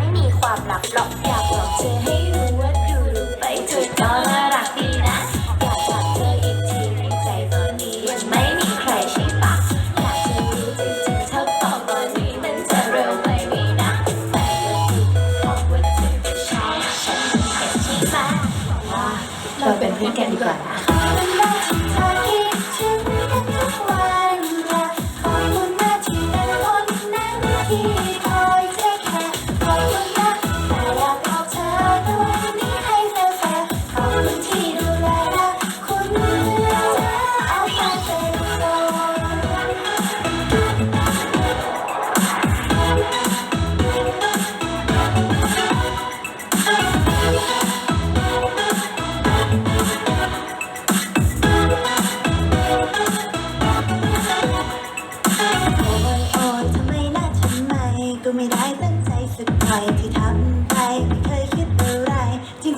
ไม่มีความลับหรอกอยากบอกเธอให้รู้ว่าอยู่ไปเธอ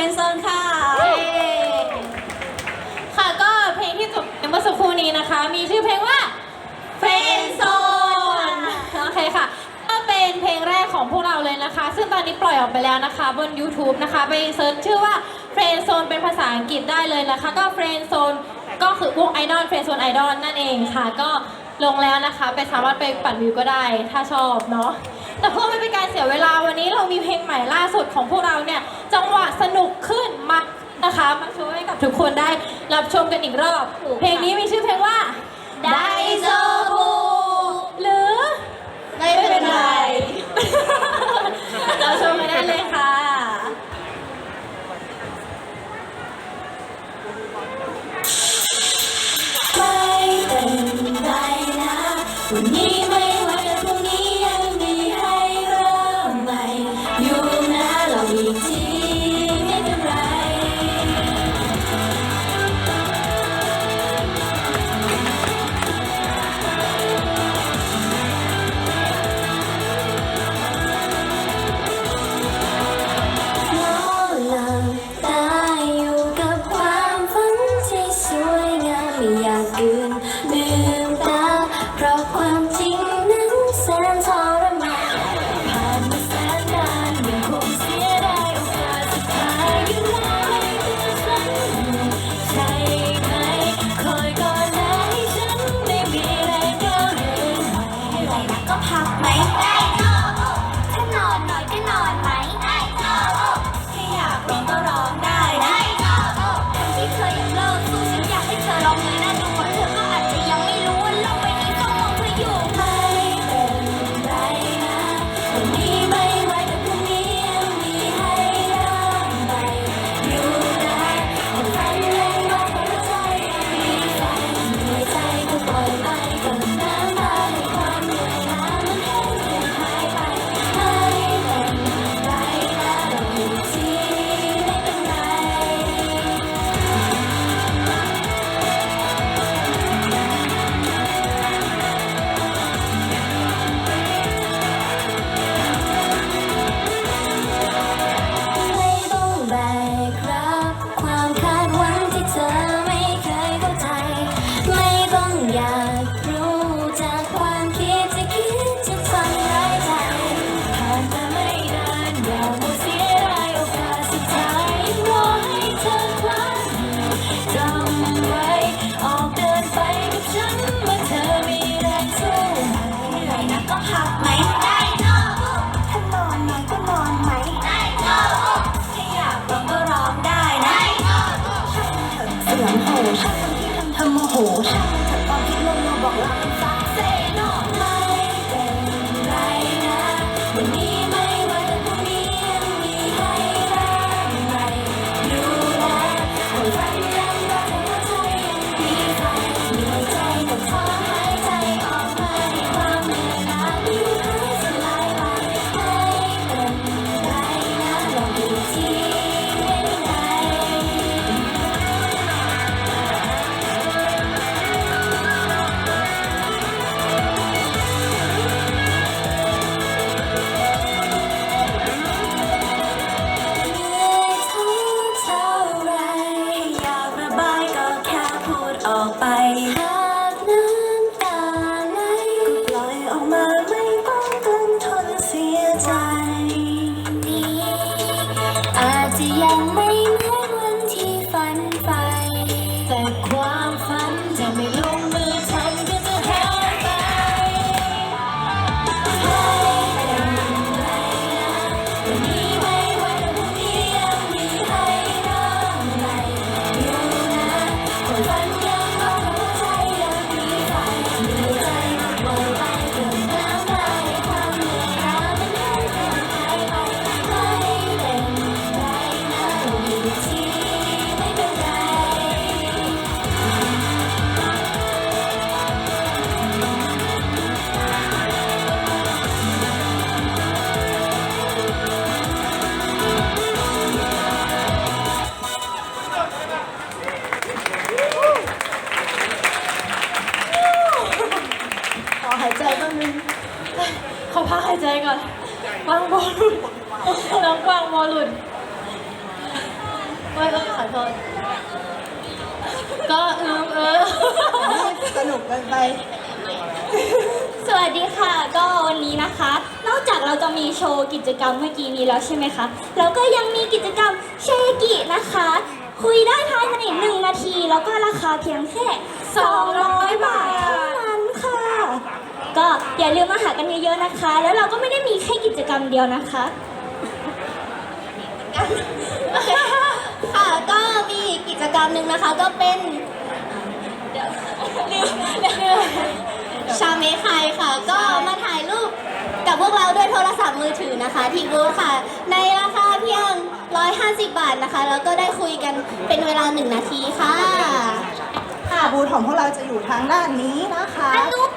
เวนเซนค่ะ ค่ะก็เพลงที่จบเมื่อสักครู่นี้นะคะ มีชื่อเพลงว่าเฟนโซนโอเคค่ะก็เป็นเพลงแรกของพวกเราเลยนะคะ ซึ่งตอนนี้ปล่อยออกไปแล้วนะคะ บน YouTube นะคะ ไปเซิร์ชชื่อว่าเฟนโซนเป็นภาษาอังกฤษได้เลยนะคะ ก็เฟนโซนก็คือวงไอดอลเฟนโซนไอดอลนั่นเองค่ะ ก็ลงแล้วนะคะ ไปสามารถไปปั่นวิวก็ได้ ถ้าชอบเนาะ แต่เพื่อไม่เป็นการเสียเวลาวันนี้เรามีเพลงใหม่ล่าสุดของพวกเราเนี่ย จังหวะสนุกขึ้นมานะคะมาช่วยให้กับทุกคนได้รับชมกันอีกรอบเพลงนี้มีชื่อเพลงว่า ไดโซบูหรือ ไม่เป็นไร เราชมกันได้เลย ช่ไหมคะเราก็ยังมีกิจกรรมเชกินะคะ คุยได้ภายในหนึ่งนาที แล้วก็ราคาเพียงแค่ 200 บาทเท่านั้นค่ะ ก็อย่าลืมมาหากันเยอะๆนะคะ แล้วเราก็ไม่ได้มีแค่กิจกรรมเดียวนะคะค่ะก็มีอีกกิจกรรมหนึ่งนะคะก็เป็นชาเมคายค่ะ ก็มาถ่ายรูป กับพวกเราด้วยโทรศัพท์มือถือนะคะที่บูธค่ะ ในราคาเพียง 150 บาทนะคะ แล้วก็ได้คุยกันเป็นเวลา 1 นาทีค่ะค่ะบูธของพวกเราจะอยู่ทางด้านนี้นะคะอันนู้น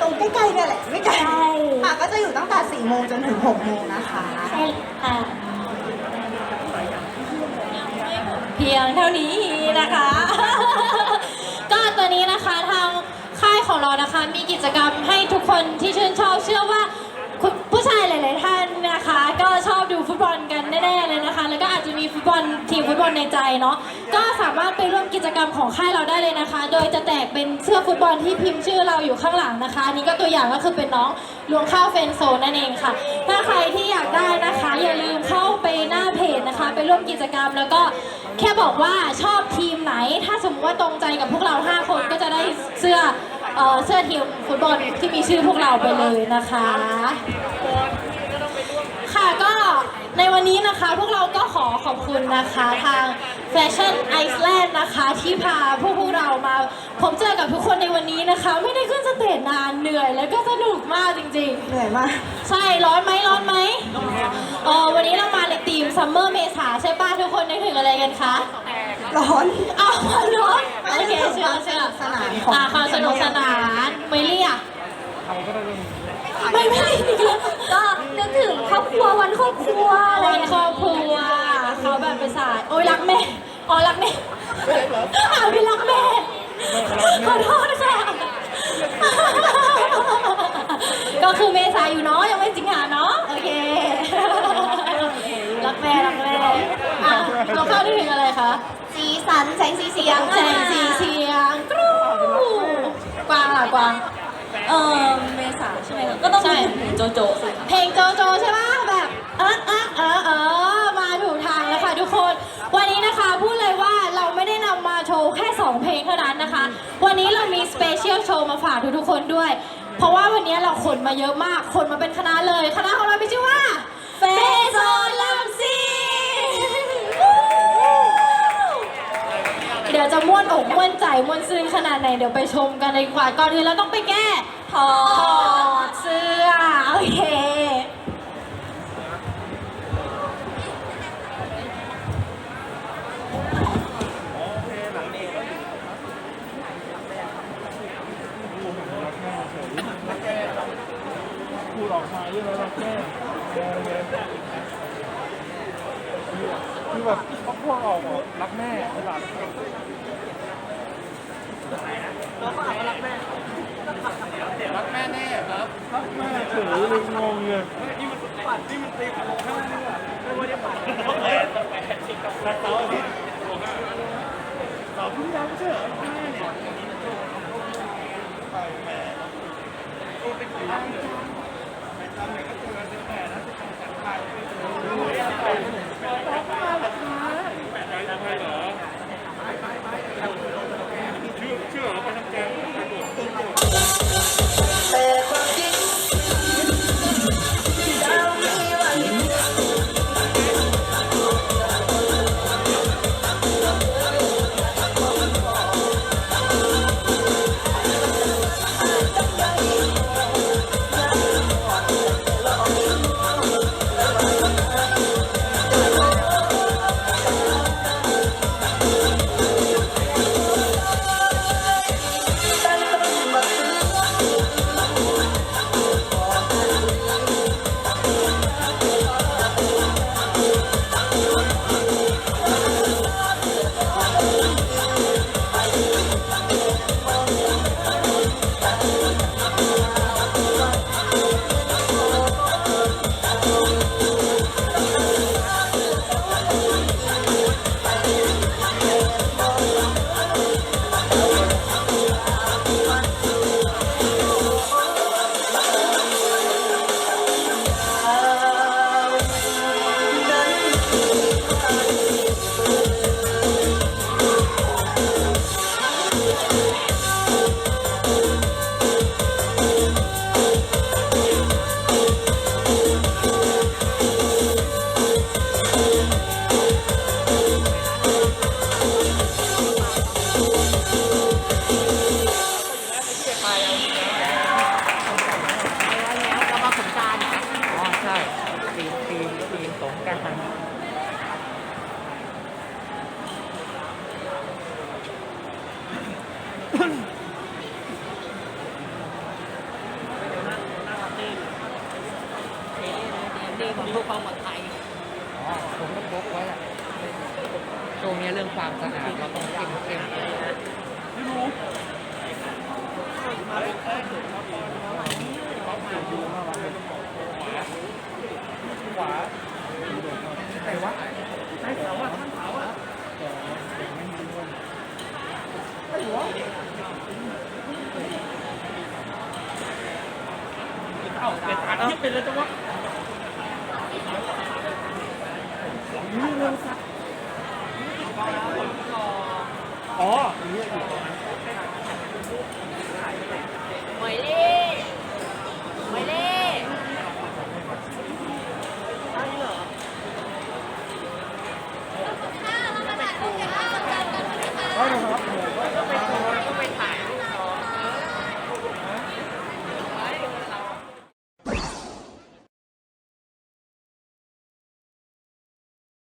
ตรงใกล้ๆเนี่ยแหละไม่ไกลใช่ค่ะก็จะอยู่ตั้งแต่4โมงจนถึง6โมงนะคะใช่ค่ะเพียงเท่านี้นะคะ ก็ตัวนี้นะคะทางค่าย ของเรานะคะ มีกิจกรรมให้ทุกคนที่ชื่นชอบเชื่อว่าคุณผู้ชายหลาย ๆ ท่านนะคะ ก็ชอบดูฟุตบอลกันแน่ ๆ เลยนะคะ แล้วก็อาจจะมีฟุตบอลทีมฟุตบอลในใจเนาะก็สามารถไปร่วมกิจกรรมของค่ายเราได้เลยนะคะ โดยจะแตกเป็นเสื้อฟุตบอลที่พิมพ์ชื่อเราอยู่ข้างหลังนะคะนนี้ก็ตัวอย่างก็คือเป็นน้องลวงข้าวเฟนโซนนั่นเองค่ะ ถ้าใครที่อยากได้นะคะ อย่าลืมเข้าไปหน้าเพจนะคะ ไปร่วมกิจกรรมแล้วก็แค่บอกว่าชอบทีมไหน ถ้าสมมติว่าตรงใจกับพวกเรา 5 คนก็จะได้เสื้อ เอ่อเสื้อทีมฟุตบอลที่มีชื่อพวกเราไปเลยนะคะ ค่ะก็ในวันนี้นะคะพวกเราก็ขอขอบคุณนะคะทาง Fashion Iceland นะคะ ที่พาพวกพวกเรามาพบเจอกับทุกคนในวันนี้นะคะ ไม่ได้ขึ้นสเตจนานเหนื่อยแล้วก็สนุกมากจริง เหนื่อยมากๆ ใช่ร้อนไหมร้อนไหมเออวันนี้เรามาในธีมซัมเมอร์เมษาใช่ป้าทุกคนนึกถึงอะไรกันคะ ร้อนอ้าวร้อนโอเคเชื่อเชื่อสนานของอ่าความสนุกสนานไม่เรียกไม่ไม่เรียกอีกแล้วก็นึกถึงครอบครัววันครอบครัวอะไรวันครอบครัวเขาแบบไปสายโอ้ยรักแม่อ๋อรักแม่อ่านไปรักแม่ขอโทษค่ะก็คือเมษาอยู่เนาะยังไม่สิงหาเนาะโอเครักแม่รักแม่อะเราเข้าได้ถึงอะไรคะ สีสันแสงสีเสียงแสงสีเสียงกรูกวางล่ะกวาง เออเมษาใช่ไหมคะก็ต้องใช่โจโจสิเพลงโจโจใช่ปะแบบเออเออเออเออมาถูกทางแล้วค่ะทุกคน วันนี้นะคะพูดเลยว่าเราไม่ได้นำมาโชว์แค่ 2 เพลงเท่านั้นนะคะ วันนี้เรามีสเปเชียลโชว์มาฝากทุกๆคนด้วย เพราะว่าวันนี้เราขนมาเยอะมากขนมาเป็นคณะเลย คณะของเรามีชื่อว่าเฟโซลัมซีเดี๋ยวจะม่วนอกม่วนใจม่วนซื่นขนาดไหนเดี๋ยวไปชมกันเลยดีกว่าก่อนอื่นเราต้องไปแก้ถอดเสื้อโอเคพูดออกมาเรื่องแล้วเราแก้แก้ คือแบบเขาพูดออกบอกรักแม่เวลารักแม่รักแม่แน่ครับรักแม่เฉยเลยงงเลยนี่มันปัดนี่มันตีข้างหน้านี่ว่ะไม่ว่าจะปัดต้องแปดต้องแปดสิกับเสาร์นี้สอบพุ่งดาวไม่ใช่เหรอแม่เนี่ยอ๋อ ลอดภัยอ๋อผมก็พกไว้แหละช่วงนี้เรื่องความสะอาดเราต้องเข้มเข้มไม่รู้มาเป็นแค่เด็กมาตอนเมื่อวานนี้เขามาดูมาวันเป็นขวาขวาไหนวะไหนเสาอะข้างเสาอะไอ้หัวเอาเป็นตาที่เป็นเลยจังวะ เยอะอยู่